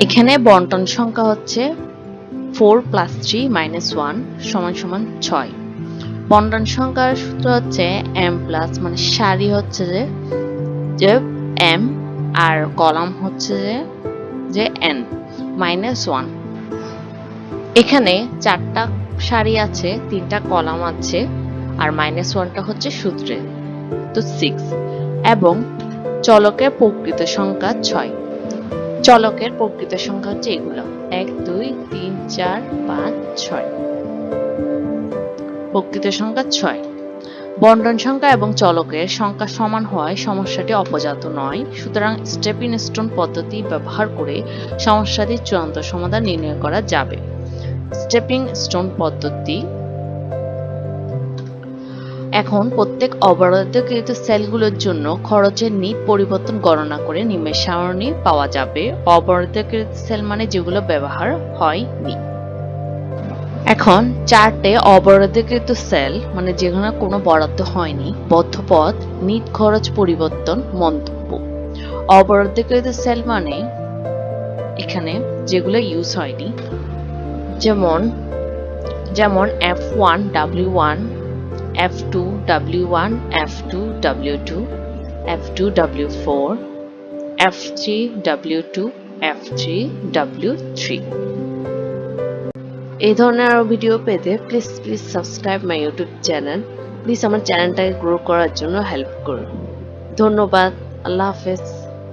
এখানে বন্টন সংখ্যা হচ্ছে four plus three minus one সমান সমান ছয়। বন্টন সংখ্যার সূত্র হচ্ছে এম প্লাস মানে সারি হচ্ছে যে এম আর কলাম হচ্ছে যে যে এন, মাইনাস ওয়ান। এখানে চারটা সারি আছে, তিনটা কলাম আছে, আর মাইনাস ওয়ানটা হচ্ছে সূত্রে, তো সিক্স এবং চলকের প্রকৃত সংখ্যা ছয়। চলকের প্রকৃত সংখ্যা হচ্ছে এগুলো। এক, দুই, তিন, চার, পাঁচ, ছয়। প্রকৃত সংখ্যা ছয়। বন্টন সংখ্যা এবং চলকের সংখ্যা সমান হওয়ায় সমস্যাটি অপজাত নয়। সুতরাং স্টেপিং স্টোন পদ্ধতি ব্যবহার করে সমস্যাটির চূড়ান্ত সমাধান নির্ণয় করা যাবে। স্টেপিং স্টোন পদ্ধতি এখন প্রত্যেক অবরোধকৃত সেলগুলোর জন্য খরচের নিট পরিবর্তন গণনা করে নিম্নের সারণী পাওয়া যাবে। অবরোধকৃত সেল মানে যেগুলো ব্যবহার হয়নি। এখন চারটে অবরোধকৃত সেল মানে যেখানে কোনো বরাদ্দ হয়নি, বদ্ধপথ, নিট খরচ পরিবর্তন মন্তব্য। অবরোধকৃত সেল মানে এখানে যেগুলো ইউজ হয়নি, যেমন যেমন F one W one F two W one F two W two F two W four F three W two F three W three এই ধরনের আরও ভিডিও পেতে please please subscribe my YouTube channel please আমার চ্যানেলটাকে grow করার জন্য help করুন। ধন্যবাদ। আল্লাহ হাফেজ।